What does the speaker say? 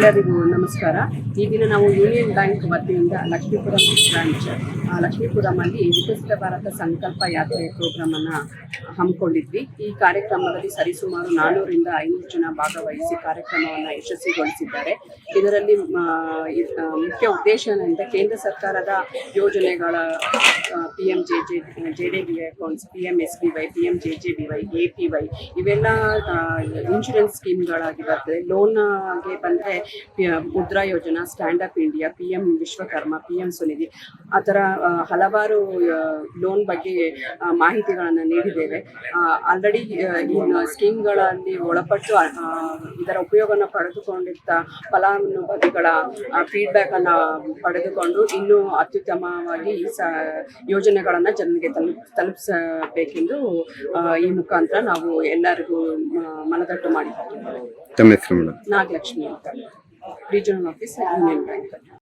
ಎಲ್ಲರಿಗೂ ನಮಸ್ಕಾರ. ಈ ದಿನ ನಾವು ಯೂನಿಯನ್ ಬ್ಯಾಂಕ್ ವತಿಯಿಂದ ಲಕ್ಷ್ಮೀಪುರಂ ಬ್ರಾಂಚ್ ಆ, ಲಕ್ಷ್ಮೀಪುರಮಲ್ಲಿ ವಿಕಸಿತ ಭಾರತ ಸಂಕಲ್ಪ ಯಾತ್ರೆ ಪ್ರೋಗ್ರಾಮ್ ಅನ್ನ ಹಮ್ಮಿಕೊಂಡಿದ್ವಿ. ಈ ಕಾರ್ಯಕ್ರಮದಲ್ಲಿ ಸರಿಸುಮಾರು ನಾನ್ನೂರಿಂದ ಐನೂರು ಜನ ಭಾಗವಹಿಸಿ ಕಾರ್ಯಕ್ರಮವನ್ನು ಯಶಸ್ವಿಗೊಳಿಸಿದ್ದಾರೆ. ಇದರಲ್ಲಿ ಮುಖ್ಯ ಉದ್ದೇಶ ಏನಂದ್ರೆ ಕೇಂದ್ರ ಸರ್ಕಾರದ ಯೋಜನೆಗಳ P M J J J D B accounts P M S B Y P M J J B Y A P Y ಇವೆಲ್ಲ ಇನ್ಶೂರೆನ್ಸ್ ಸ್ಕೀಮ್ಗಳಾಗಿ ಬರ್ತದೆ ಲೋನ್ಗೆ ಬಂದರೆ Mudra Yojana stand up India P M Vishwakarma P M Sunidhi ಆ ಥರ ಹಲವಾರು loan ಬಗ್ಗೆ ಮಾಹಿತಿಗಳನ್ನು ನೀಡಿದ್ದೇವೆ. ಆಲ್ರೆಡಿ ಈ ಸ್ಕೀಮ್ಗಳಲ್ಲಿ ಒಳಪಟ್ಟು ಇದರ ಉಪಯೋಗವನ್ನು ಪಡೆದುಕೊಂಡಿದ್ದ ಫಲಾನುಭವಿಗಳ ಫೀಡ್ಬ್ಯಾಕ್ ಅನ್ನ ಪಡೆದುಕೊಂಡು ಇನ್ನೂ ಅತ್ಯುತ್ತಮವಾಗಿ ಈ ಸ ಯೋಜನೆಗಳನ್ನು ಜನರಿಗೆ ತಲುಪ್ ತಲುಪಿಸಬೇಕೆಂದು ಈ ಮುಖಾಂತರ ನಾವು ಎಲ್ಲರಿಗೂ ಮನದಟ್ಟು ಮಾಡಿದ್ದೇವೆ ನಾಗಲಕ್ಷ್ಮಿ ಅಂತ. Regional office union bank